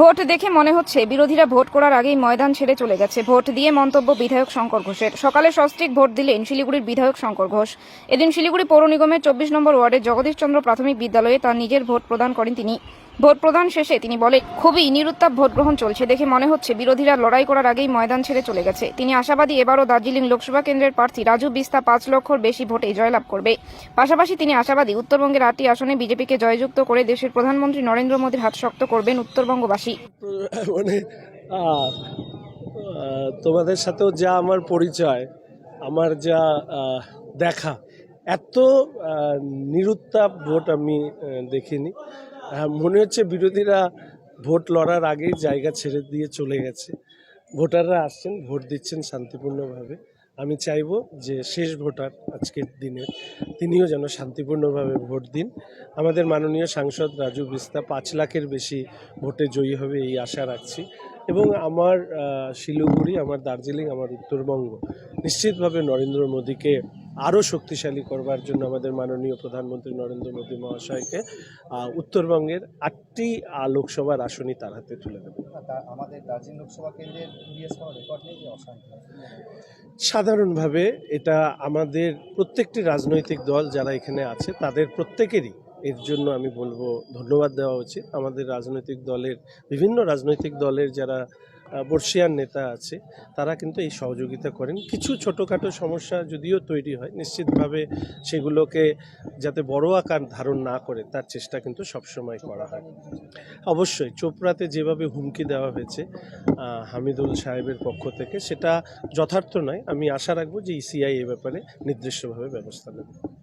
Vote দেখে মনে হচ্ছে বিরোধীরা ভোট করার আগেই ময়দান ছেড়ে চলে গেছে। ভোট দিয়ে মন্তব্য বিধায়ক শঙ্কর ঘোষের। সকালে সস্ত্রিক ভোট দিলেন শিলিগুড়ির বিধায়ক শঙ্কর ঘোষ। এদিন শিলিগুড়ি পৌর নিগমের চব্বিশ নম্বর ওয়ার্ডের জগদীশচন্দ্র প্রাথমিক বিদ্যালয়ে তার নিজের ভোট প্রদান করেন তিনি। ভোট প্রদান শেষে তিনি বলেন খুবই নিরুত্তাপ ভোট গ্রহণ চলছে দেখে মনে হচ্ছে বিরোধীরা লড়াই করার আগেই ময়দান ছেড়ে চলে গেছে। তিনি আশাবাদী এবারও দার্জিলিং লোকসভা কেন্দ্রের প্রার্থী রাজু বিস্তা পাঁচ লক্ষর বেশি ভোটে জয়লাভ করবে। পাশাপাশি তিনি আশাবাদী উত্তরবঙ্গের আটটি আসনে বিজেপিকে জয়যুক্ত করে দেশের প্রধানমন্ত্রী নরেন্দ্র মোদীর হাত শক্ত করবেন উত্তরবঙ্গবাসী। মানে তোমাদের সাথেও যা আমার পরিচয়, আমার যা দেখা, এত নিরুত্তাপ ভোট আমি দেখিনি। মনে হচ্ছে বিরোধীরা ভোট লড়ার আগেই জায়গা ছেড়ে দিয়ে চলে গেছে। ভোটাররা আসছেন, ভোট দিচ্ছেন শান্তিপূর্ণভাবে। আমি চাইব যে শেষ ভোটার আজকের দিনে তিনিও যেন শান্তিপূর্ণভাবে ভোট দিন। আমাদের মাননীয় সাংসদ রাজু বিস্তা পাঁচ লাখের বেশি ভোটে জয়ী হবে এই আশা রাখছি এবং আমার শিলিগুড়ি, আমার দার্জিলিং, আমার উত্তরবঙ্গ। নিশ্চিতভাবে নরেন্দ্র মোদীকে আরও শক্তিশালী করবার জন্য আমাদের মাননীয় প্রধানমন্ত্রী নরেন্দ্র মোদী মহাশয়কে উত্তরবঙ্গের আটটি লোকসভার আসনই তার হাতে তুলে দেবেন আমাদের দার্জিলিং লোকসভা কেন্দ্রের রেকর্ড নেই সাধারণভাবে এটা আমাদের প্রত্যেকটি রাজনৈতিক দল যারা এখানে আছে তাদের প্রত্যেকেরই এর জন্য আমি বলব ধন্যবাদ দেওয়া উচিত। আমাদের রাজনৈতিক দলের বিভিন্ন রাজনৈতিক দলের যারা আহ, বর্ষিয়ান নেতা আছে তারা কিন্তু এই সহযোগিতা করেন। কিছু ছোটোখাটো সমস্যা যদিও তৈরি হয় নিশ্চিতভাবে সেগুলোকে যাতে বড় আকার ধারণ না করে তার চেষ্টা কিন্তু সবসময় করা হয়। অবশ্যই চোপড়াতে যেভাবে হুমকি দেওয়া হয়েছে হামিদুল সাহেবের পক্ষ থেকে সেটা যথার্থ নয়। আমি আশা রাখব যে ইসিআই এ ব্যাপারে নির্দিষ্টভাবে ব্যবস্থা নেবে।